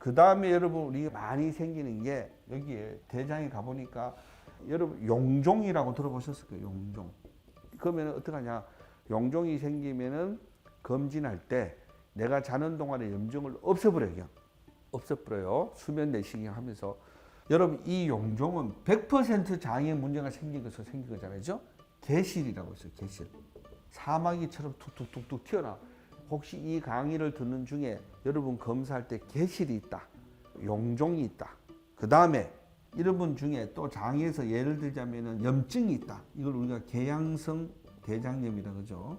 그 다음에 여러분 우리가 많이 생기는 게 여기에 대장에 가보니까 여러분 용종이라고 들어보셨을 거예요. 용종. 그러면 어떡하냐. 용종이 생기면은 검진할 때 내가 자는 동안에 염증을 없애버려요. 그냥. 없애버려요. 수면 내시경 하면서. 여러분 이 용종은 100% 장에 문제가 생긴 것으로 생긴 거잖아요. 그죠? 개실이라고 있어요. 개실. 사마귀처럼 툭툭툭툭 튀어나. 혹시 이 강의를 듣는 중에 여러분 검사할 때 개실이 있다. 용종이 있다. 그 다음에 이런 분 중에 또 장에서 예를 들자면은 염증이 있다. 이걸 우리가 개양성 대장염이라 그러죠.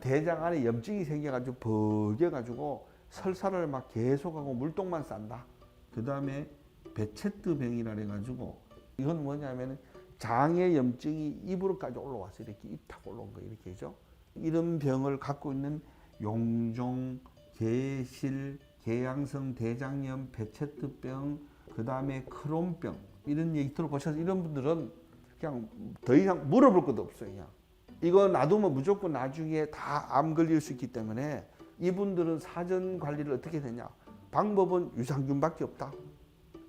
대장 안에 염증이 생겨가지고 버겨가지고 설사를 막 계속하고 물똥만 싼다. 그 다음에 베체트병이라 해가지고 이건 뭐냐면은 장의 염증이 입으로까지 올라와서 이렇게 입 타고 올라온 거 이렇게죠. 이런 병을 갖고 있는 용종, 개실, 개양성 대장염, 베체트병, 그 다음에 크론병 이런 얘기 들어보셔서 이런 분들은 그냥 더 이상 물어볼 것도 없어요. 그냥 이거 놔두면 무조건 나중에 다 암 걸릴 수 있기 때문에 이분들은 사전 관리를 어떻게 되냐? 방법은 유산균밖에 없다.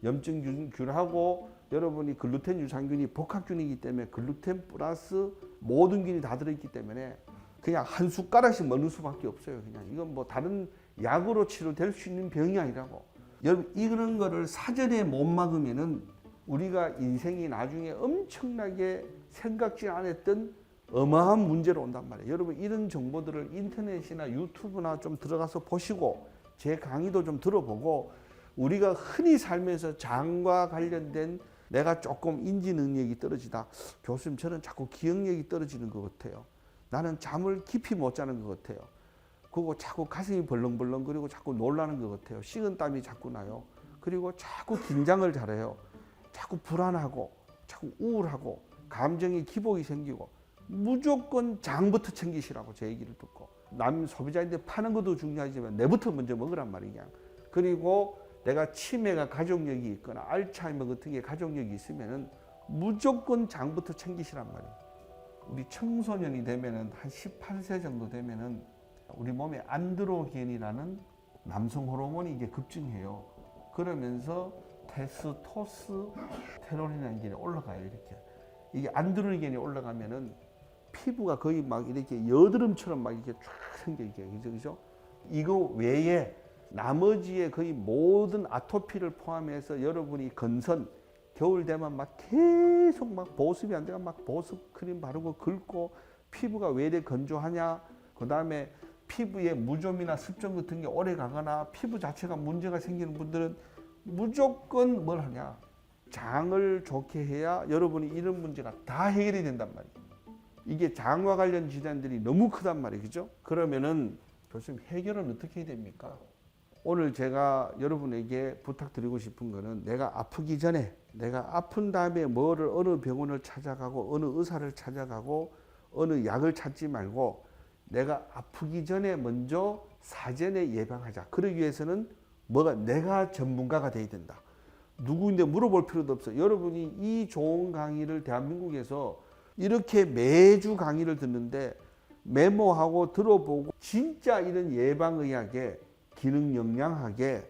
염증균하고 여러분이 글루텐 유산균이 복합균이기 때문에 글루텐 플러스 모든 균이 다 들어있기 때문에 그냥 한 숟가락씩 먹는 수밖에 없어요. 그냥 이건 뭐 다른 약으로 치료될 수 있는 병이 아니라고. 여러분 이런 거를 사전에 못 막으면은 우리가 인생이 나중에 엄청나게 생각지 않았던 어마한 문제로 온단 말이에요. 여러분 이런 정보들을 인터넷이나 유튜브나 좀 들어가서 보시고 제 강의도 좀 들어보고 우리가 흔히 살면서 장과 관련된 내가 조금 인지 능력이 떨어지다. 교수님 저는 자꾸 기억력이 떨어지는 것 같아요. 나는 잠을 깊이 못 자는 것 같아요. 그리고 자꾸 가슴이 벌렁벌렁거리고 자꾸 놀라는 것 같아요. 식은 땀이 자꾸 나요. 그리고 자꾸 긴장을 잘해요. 자꾸 불안하고 자꾸 우울하고 감정이 기복이 생기고 무조건 장부터 챙기시라고 제 얘기를 듣고 남 소비자인데 파는 것도 중요하지만 내부터 먼저 먹으란 말이냐. 그리고 내가 치매가 가족력이 있거나 알츠하이머 같은 게 가족력이 있으면은 무조건 장부터 챙기시란 말이에요. 우리 청소년이 되면은 한 18세 정도 되면은 우리 몸에 안드로겐이라는 남성 호르몬이 이게 급증해요. 그러면서 테스토스테론이라는 게 올라가요. 이렇게 이게 안드로겐이 올라가면은 피부가 거의 막 이렇게 여드름처럼 막 이렇게 쫙 생겨 이게 그죠 그죠? 이거 외에 나머지의 거의 모든 아토피를 포함해서 여러분이 건선 겨울 되면 막 계속 막 보습이 안 되고 막 보습 크림 바르고 긁고 피부가 왜 이래 건조하냐? 그 다음에 피부에 무좀이나 습점 같은 게 오래 가거나 피부 자체가 문제가 생기는 분들은 무조건 뭘 하냐? 장을 좋게 해야 여러분이 이런 문제가 다 해결이 된단 말이에요. 이게 장과 관련 질환들이 너무 크단 말이에요. 그죠? 그러면은 교수님 해결은 어떻게 해야 됩니까 오늘 제가 여러분에게 부탁드리고 싶은 거는 내가 아프기 전에 내가 아픈 다음에 뭐를 어느 병원을 찾아가고 어느 의사를 찾아가고 어느 약을 찾지 말고 내가 아프기 전에 먼저 사전에 예방하자. 그러기 위해서는 뭐가 내가 전문가가 돼야 된다. 누구인데 물어볼 필요도 없어. 여러분이 이 좋은 강의를 대한민국에서 이렇게 매주 강의를 듣는데 메모하고 들어보고 진짜 이런 예방의학에 기능 영양학에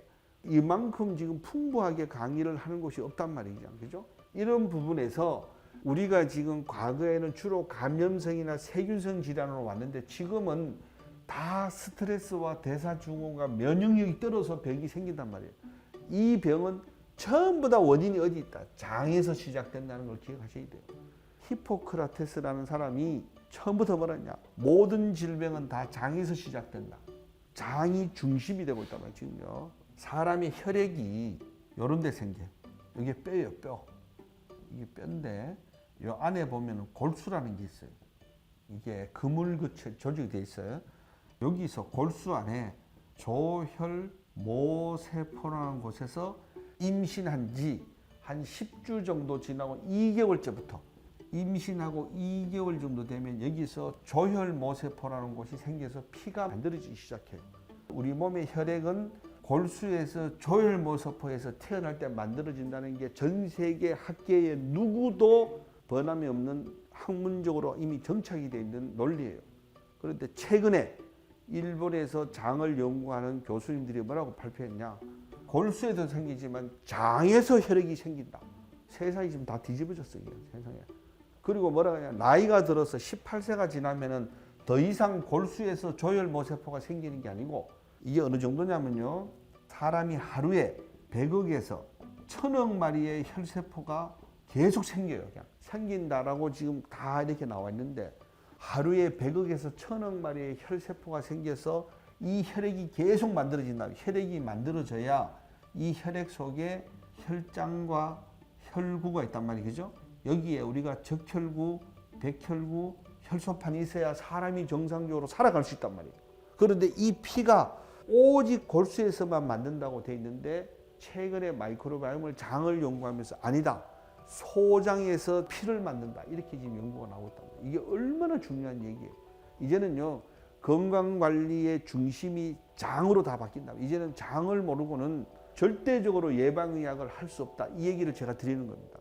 이만큼 지금 풍부하게 강의를 하는 곳이 없단 말이죠. 그죠? 이런 부분에서 우리가 지금 과거에는 주로 감염성이나 세균성 질환으로 왔는데 지금은 다 스트레스와 대사증후가 면역력이 떨어서 병이 생긴단 말이에요. 이 병은 전부 다 원인이 어디 있다. 장에서 시작된다는 걸 기억하셔야 돼요. 히포크라테스라는 사람이 처음부터 뭐랬냐. 모든 질병은 다 장에서 시작된다. 장이 중심이 되고 있단 말이에요. 지금요. 사람의 혈액이 요런 데 생겨. 이게 뼈예요, 뼈. 이게 뼈인데 요 안에 보면 골수라는 게 있어요. 이게 그물같이 조직이 돼 있어요. 여기서 골수 안에 조혈 모세포라는 곳에서 임신한 지 한 10주 정도 지나고 2개월째부터 임신하고 2개월 정도 되면 여기서 조혈모세포라는 곳이 생겨서 피가 만들어지기 시작해요. 우리 몸의 혈액은 골수에서 조혈모세포에서 태어날 때 만들어진다는 게 전 세계 학계에 누구도 번함이 없는 학문적으로 이미 정착이 되어 있는 논리예요. 그런데 최근에 일본에서 장을 연구하는 교수님들이 뭐라고 발표했냐? 골수에도 생기지만 장에서 혈액이 생긴다. 세상이 지금 다 뒤집어졌어요. 세상에. 그리고 뭐라 하냐 나이가 들어서 18세가 지나면은 더 이상 골수에서 조혈 모세포가 생기는 게 아니고 이게 어느 정도냐면요. 사람이 하루에 100억에서 1000억 마리의 혈세포가 계속 생겨요 그냥. 생긴다라고 지금 다 이렇게 나와 있는데 하루에 100억에서 1000억 마리의 혈세포가 생겨서 이 혈액이 계속 만들어진다. 혈액이 만들어져야 이 혈액 속에 혈장과 혈구가 있단 말이죠? 여기에 우리가 적혈구, 백혈구, 혈소판이 있어야 사람이 정상적으로 살아갈 수 있단 말이에요. 그런데 이 피가 오직 골수에서만 만든다고 돼 있는데 최근에 마이크로바이옴을 장을 연구하면서 아니다. 소장에서 피를 만든다. 이렇게 지금 연구가 나오고 있단 말이에요. 이게 얼마나 중요한 얘기예요. 이제는요. 건강 관리의 중심이 장으로 다 바뀐다. 이제는 장을 모르고는 절대적으로 예방 의학을 할 수 없다. 이 얘기를 제가 드리는 겁니다.